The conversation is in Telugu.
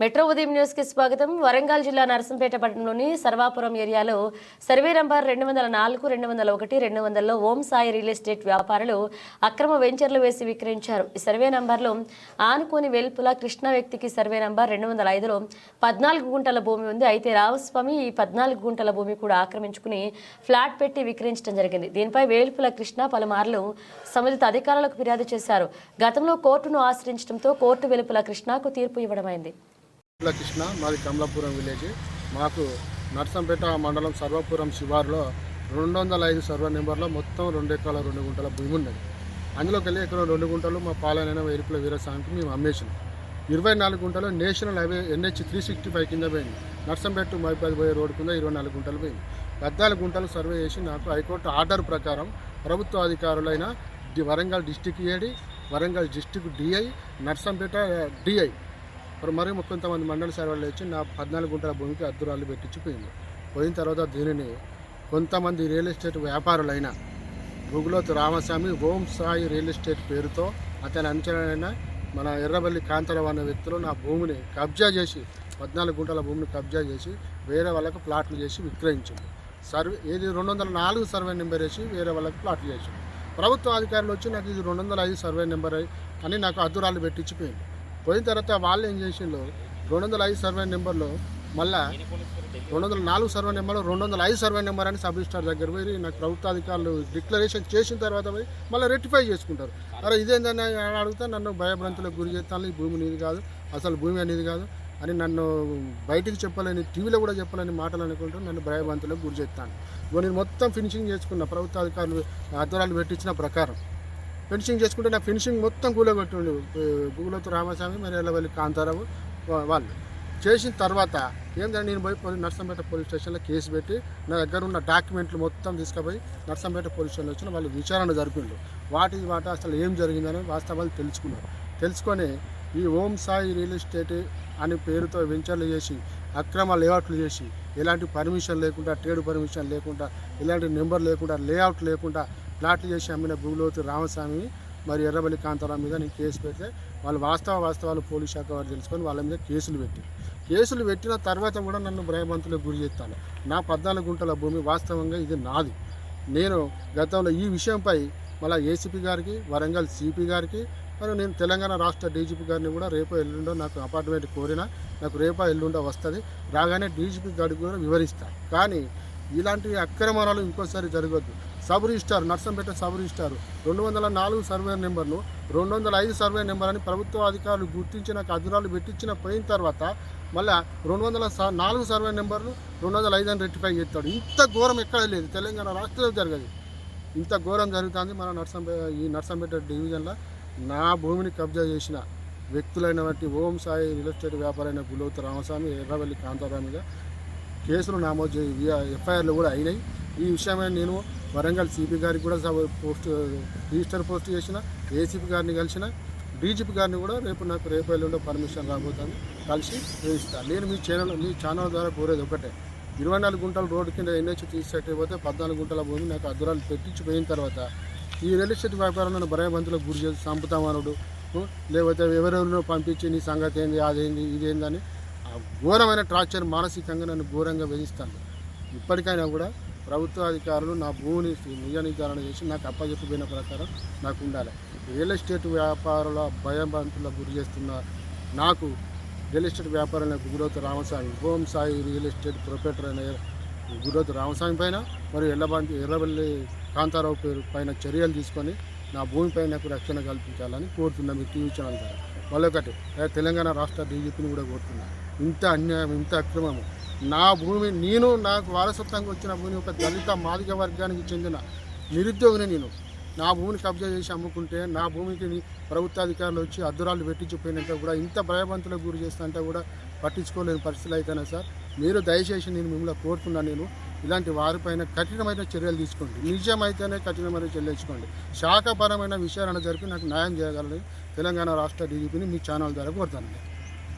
మెట్రో ఉదయం న్యూస్కి స్వాగతం. వరంగల్ జిల్లా నరసంపేట పట్టణంలోని సర్వాపురం ఏరియాలో సర్వే నంబర్ రెండు వందల నాలుగు రెండు వందల ఒకటి రెండు వందలలో ఓం సాయి రియల్ ఎస్టేట్ వ్యాపారులు అక్రమ వెంచర్లు వేసి విక్రయించారు. ఈ సర్వే నంబర్లో ఆనుకోని వెల్పుల కృష్ణ వ్యక్తికి సర్వే నంబర్ రెండు వందల ఐదులో పద్నాలుగు గుంటల భూమి ఉంది. అయితే రామస్వామి ఈ పద్నాలుగు గుంటల భూమి కూడా ఆక్రమించుకుని ఫ్లాట్ పెట్టి విక్రయించడం జరిగింది. దీనిపై వేల్పుల కృష్ణ పలుమార్లు సంబంధిత అధికారులకు ఫిర్యాదు చేశారు. గతంలో కోర్టును ఆశ్రయించడంతో కోర్టు వెలుపుల కృష్ణకు తీర్పు ఇవ్వడమైంది. ఇట్ల కృష్ణ మాది కమలాపురం విలేజ్. మాకు నర్సంపేట మండలం సర్వపురం శివారులో రెండు వందల ఐదు సర్వ నెంబర్లో మొత్తం రెండు ఎకరాల రెండు గుంటల భూమి ఉన్నది. అందులోకి వెళ్ళి ఎకరం రెండు గుంటలు మా పాలనైన ఎరుపుల వీరస్వామికి మేము అమ్మేసినాం. ఇరవై నాలుగు గుంటలు national highway NH three sixty five కింద పోయింది. నర్సంపేట టు మైపాది పోయే రోడ్డు కింద ఇరవై నాలుగు గుంటలు పోయింది. పద్నాలుగు గుంటలు సర్వే చేసి నాకు హైకోర్టు ఆర్డర్ ప్రకారం ప్రభుత్వ అధికారులైన Warangal district AD Warangal district DI Narsampet DI మరి మరి కొంతమంది మండలి సర్వేలు వచ్చి నా పద్నాలుగు గుంటల భూమికి అద్దురాలు పెట్టించి పోయింది పోయిన తర్వాత దీనిని కొంతమంది రియల్ ఎస్టేట్ వ్యాపారులైన భూగులోతు రామస్వామి ఓం సాయి రియల్ ఎస్టేట్ పేరుతో అతని అంచనైన మన ఎర్రబల్లి కాంతరావు అనే వ్యక్తులు నా భూమిని కబ్జా చేసి పద్నాలుగు గుంటల భూమిని కబ్జా చేసి వేరే వాళ్ళకు ప్లాట్లు చేసి విక్రయించింది సర్వే ఏది రెండు వందల నాలుగు సర్వే నెంబర్ వేసి వేరే వాళ్ళకి ప్లాట్లు చేసింది ప్రభుత్వ అధికారులు వచ్చి నాకు ఇది రెండు వందల ఐదు సర్వే నెంబర్ అని నాకు అద్దురాలు పెట్టించిపోయింది పోయిన తర్వాత వాళ్ళు ఏం చేసిండ్రు? రెండు వందల ఐదు సర్వే నెంబర్లో మళ్ళా రెండు వందల నాలుగు సర్వే నెంబర్ రెండు వందల ఐదు సర్వే నెంబర్ అని సబ్ రిజిస్టార్ దగ్గర పోయి నాకు ప్రభుత్వ అధికారులు డిక్లరేషన్ చేసిన తర్వాత పోయి మళ్ళీ రెక్టిఫై చేసుకుంటారు. అరే ఇదేందని అడిగితే నన్ను భయభ్రాంతులకు గురి చేస్తాను ఈ భూమి నీది కాదు అసలు భూమి అనేది కాదు అని నన్ను బయటికి చెప్పలేని టీవీలో కూడా చెప్పలేని మాటలు అనుకుంటూ నన్ను భయభ్రాంతులకు గురి చేస్తాను నేను మొత్తం ఫినిషింగ్ చేసుకున్న ప్రభుత్వ అధికారులు ఆధ్వర్యాలు పెట్టించిన ప్రకారం. ఫినిషింగ్ చేసుకుంటే నాకు ఫినిషింగ్ మొత్తం కూలగొట్టిండు గుగులతో రామస్వామి మరి వెళ్ళవల్లి కాంతారావు వాళ్ళు. చేసిన తర్వాత ఏంటంటే నేను పోయి పోలీస్ నర్సంపేట పోలీస్ స్టేషన్లో కేసు పెట్టి నా దగ్గర ఉన్న డాక్యుమెంట్లు మొత్తం తీసుకుపోయి నర్సంపేట పోలీస్ స్టేషన్లో వచ్చిన వాళ్ళు విచారణ జరిపిండు. వాటి వాటి అసలు ఏం జరిగిందని వాస్తవాలు తెలుసుకున్నారు తెలుసుకొని ఈ ఓం సాయి రియల్ ఎస్టేట్ అని పేరుతో వెంచర్లు చేసి అక్రమ లేఅవుట్లు చేసి ఎలాంటి పర్మిషన్ లేకుండా ట్రేడ్ పర్మిషన్ లేకుండా ఎలాంటి నెంబర్ లేకుండా లేఅవుట్ లేకుండా ప్లాట్లు చేసి అమ్మిన భూలోతు రామస్వామి మరి ఎర్రబల్లి కాంతారావు మీద నేను కేసు పెడితే వాళ్ళు వాస్తవ వాస్తవాలు పోలీస్ శాఖ వారు తెలుసుకొని వాళ్ళ మీద కేసులు పెట్టి కేసులు పెట్టిన తర్వాత కూడా నన్ను భయభంతులకు గురి చేస్తాను. నా పద్నాలుగు గుంటల భూమి వాస్తవంగా ఇది నాది. నేను గతంలో ఈ విషయంపై మళ్ళీ ఏసీపీ గారికి వరంగల్ సిపి గారికి మరి నేను తెలంగాణ రాష్ట్ర డీజీపీ గారిని కూడా రేపో ఎల్లుండో నాకు అపార్ట్మెంట్ కోరినా నాకు రేపో ఎల్లుండో వస్తుంది రాగానే డీజీపీ గారికి కూడా వివరిస్తాను కానీ ఇలాంటి అక్రమాలు ఇంకోసారి జరగద్దు. Sub registrar Narsampet sub registrar. రెండు వందల నాలుగు సర్వే నెంబర్ను రెండు వందల ఐదు సర్వే నెంబర్ అని ప్రభుత్వ అధికారులు గుర్తించి నాకు పెట్టించిన పోయిన తర్వాత మళ్ళా రెండు వందల స- నాలుగు సర్వే నెంబర్ను రెండు వందల ఐదు అని రెక్టిఫై చేస్తాడు. ఇంత ఘోరం ఎక్కడ లేదు. తెలంగాణ రాష్ట్రంలో జరగదు. ఇంత ఘోరం జరుగుతుంది మన నర్సంపే ఈ నర్సంపేట డివిజన్లో. నా భూమిని కబ్జా చేసిన వ్యక్తులైనటువంటి ఓం సాయి రియల్ ఎస్టేట్ వ్యాపారైన గులవుత రామస్వామి ఎర్రవల్లి కాంతారామిగా కేసులు నమోదు ఎఫ్ఐఆర్లు కూడా అయినాయి. ఈ విషయమై నేను వరంగల్ సిపి గారికి కూడా పోస్ట్ రిజిస్టర్ పోస్ట్ చేసిన ఏసీపీ గారిని కలిసిన డీజీపీ గారిని కూడా రేపు నాకు రేపు ఎల్లుండో పర్మిషన్ రాబోతాను. కలిసి వేయిస్తాను నేను మీ ఛానల్ మీ ఛానల్ ద్వారా కోరేది ఒకటే. ఇరవై నాలుగు గుంటల రోడ్డు కింద ఎన్హెచ్ తీసేటైపోతే పద్నాలుగు గుంటల భూమి నాకు అద్దురాలు పెట్టించి పోయిన తర్వాత ఈ రియల్ ఎస్టేట్ నన్ను భయబంతులకు గురి చేసి చంపుతామనుడు లేకపోతే ఎవరెవరినో పంపించి నీ సంగతి ఏంది అదేంది ఇదేందని ఆ ఘోరమైన టార్చర్ మానసికంగా నన్ను ఘోరంగా వేధిస్తాను ఇప్పటికైనా కూడా ప్రభుత్వ అధికారులు నా భూమిని నిజ నిర్ధారణ చేసి నాకు అప్పచెప్పిపోయిన ప్రకారం నాకు ఉండాలి. రియల్ ఎస్టేట్ వ్యాపారుల భయభ్రాంతులకు గురి చేస్తున్న నాకు రియల్ ఎస్టేట్ వ్యాపారాలకు Guravathi Ramaswamy Om Sai real estate proprietor అనే గురవతి రామస్వామి పైన మరియు ఎల్లబంటి ఎర్రబల్లి కాంతారావు పేరు పైన చర్యలు తీసుకొని నా భూమిపై నాకు రక్షణ కల్పించాలని కోరుతున్నాను మీ టీవీ ఛానల్ ద్వారా. మళ్ళొకటి తెలంగాణ రాష్ట్ర డీజీపీని కూడా కోరుతున్నా. ఇంత అన్యాయం ఇంత అక్రమము నా భూమి నేను నాకు వారసత్వంగా వచ్చిన భూమి ఒక దళిత మాదిక వర్గానికి చెందిన నిరుద్యోగిని నేను. నా భూమిని కబ్జా చేసి అమ్ముకుంటే నా భూమికి ప్రభుత్వాధికారులు ప్రభుత్వ అధికారులు వచ్చి అద్దురాలు పెట్టించిపోయినంత కూడా ఇంత భయభంతులకు గురి చేస్తుంటే కూడా పట్టించుకోలేని పరిస్థితులు అయితేనే సార్. మీరు దయచేసి నేను మిమ్మల్ని కోరుతున్నాను నేను. ఇలాంటి వారిపైన కఠినమైన చర్యలు తీసుకోండి. నిజమైతేనే కఠినమైన చర్యలు తీసుకోండి. శాఖపరమైన విషయాలను జరిపి నాకు న్యాయం చేయగలని తెలంగాణ రాష్ట్ర డీజీపీని మీ ఛానల్ ద్వారా కోరుతాను